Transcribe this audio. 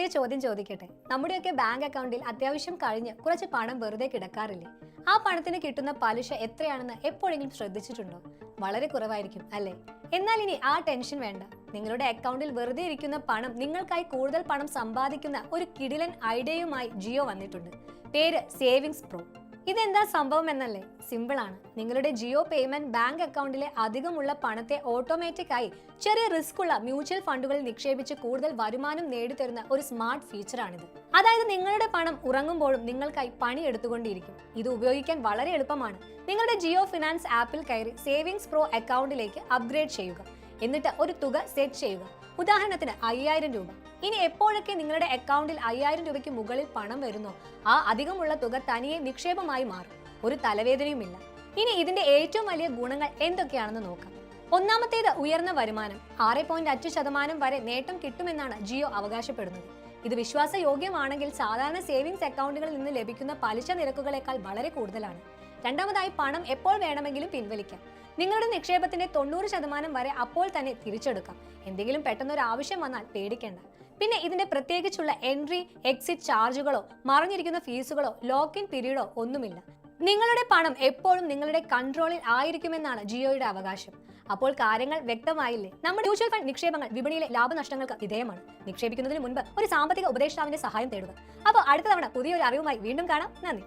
ഒരു ചോദ്യം ചോദിക്കട്ടെ. നമ്മുടെയൊക്കെ ബാങ്ക് അക്കൗണ്ടിൽ അത്യാവശ്യം കഴിഞ്ഞ് കുറച്ച് പണം വെറുതെ കിടക്കാറില്ലേ? ആ പണത്തിന് കിട്ടുന്ന പലിശ എത്രയാണെന്ന് എപ്പോഴെങ്കിലും ശ്രദ്ധിച്ചിട്ടുണ്ടോ? വളരെ കുറവായിരിക്കും അല്ലേ? എന്നാൽ ഇനി ആ ടെൻഷൻ വേണ്ട. നിങ്ങളുടെ അക്കൗണ്ടിൽ വെറുതെ ഇരിക്കുന്ന പണം നിങ്ങൾക്കായി കൂടുതൽ പണം സമ്പാദിക്കുന്ന ഒരു കിടിലൻ ഐഡിയയുമായി ജിയോ വന്നിട്ടുണ്ട്. പേര് സേവിങ്സ് പ്രോ. ഇതെന്താ സംഭവം എന്നല്ലേ? സിമ്പിൾ ആണ്. നിങ്ങളുടെ ജിയോ പേയ്മെന്റ് ബാങ്ക് അക്കൗണ്ടിലെ അധികമുള്ള പണത്തെ ഓട്ടോമാറ്റിക് ആയി ചെറിയ റിസ്ക് ഉള്ള മ്യൂച്വൽ ഫണ്ടുകളിൽ നിക്ഷേപിച്ച് കൂടുതൽ വരുമാനം നേടിത്തരുന്ന ഒരു സ്മാർട്ട് ഫീച്ചറാണിത് അതായത് നിങ്ങളുടെ പണം ഉറങ്ങുമ്പോഴും നിങ്ങൾക്കായി പണി എടുത്തുകൊണ്ടിരിക്കും. ഇത് ഉപയോഗിക്കാൻ വളരെ എളുപ്പമാണ്. നിങ്ങളുടെ ജിയോ ഫിനാൻസ് ആപ്പിൽ കയറി സേവിങ്സ് പ്രോ അക്കൗണ്ടിലേക്ക് അപ്ഗ്രേഡ് ചെയ്യുക. എന്നിട്ട് ഒരു തുക സെറ്റ് ചെയ്യുക. ഉദാഹരണത്തിന് അയ്യായിരം രൂപ. ഇനി എപ്പോഴൊക്കെ നിങ്ങളുടെ അക്കൗണ്ടിൽ അയ്യായിരം രൂപയ്ക്ക് മുകളിൽ പണം വരുന്നോ ആ അധികമുള്ള തുക തനിയെ നിക്ഷേപമായി മാറും. ഒരു തലവേദനയുമില്ല. ഇനി ഇതിന്റെ ഏറ്റവും വലിയ ഗുണങ്ങൾ എന്തൊക്കെയാണെന്ന് നോക്കാം. ഒന്നാമത്തേത് ഉയർന്ന വരുമാനം. ആറ് പോയിന്റ് അഞ്ച് ശതമാനം വരെ നേട്ടം കിട്ടുമെന്നാണ് ജിയോ അവകാശപ്പെടുന്നത്. ഇത് വിശ്വാസയോഗ്യമാണെങ്കിൽ സാധാരണ സേവിങ്സ് അക്കൗണ്ടുകളിൽ നിന്ന് ലഭിക്കുന്ന പലിശ നിരക്കുകളേക്കാൾ വളരെ കൂടുതലാണ്. രണ്ടാമതായി പണം എപ്പോൾ വേണമെങ്കിലും പിൻവലിക്കാം. നിങ്ങളുടെ നിക്ഷേപത്തിന്റെ തൊണ്ണൂറ് ശതമാനം വരെ അപ്പോൾ തന്നെ തിരിച്ചെടുക്കാം. എന്തെങ്കിലും പെട്ടെന്ന് ഒരു ആവശ്യം വന്നാൽ പേടിക്കേണ്ട. പിന്നെ ഇതിന്റെ പ്രത്യേകിച്ചുള്ള എൻട്രി എക്സിറ്റ് ചാർജുകളോ മറഞ്ഞിരിക്കുന്ന ഫീസുകളോ ലോക്ക് ഇൻ പീരീഡോ ഒന്നുമില്ല. നിങ്ങളുടെ പണം എപ്പോഴും നിങ്ങളുടെ കൺട്രോളിൽ ആയിരിക്കുമെന്നാണ് ജിയോയുടെ അവകാശം. അപ്പോൾ കാര്യങ്ങൾ വ്യക്തമായില്ലേ? നമ്മുടെ മ്യൂച്വൽ ഫണ്ട് നിക്ഷേപങ്ങൾ വിപണിയിലെ ലാഭനഷ്ടങ്ങൾക്ക് വിധേയമാണ്. നിക്ഷേപിക്കുന്നതിന് മുൻപ് ഒരു സാമ്പത്തിക ഉപദേഷ്ടാവിന്റെ സഹായം തേടുക. അപ്പോൾ അടുത്ത തവണ പുതിയൊരു അറിവുമായി വീണ്ടും കാണാം. നന്ദി.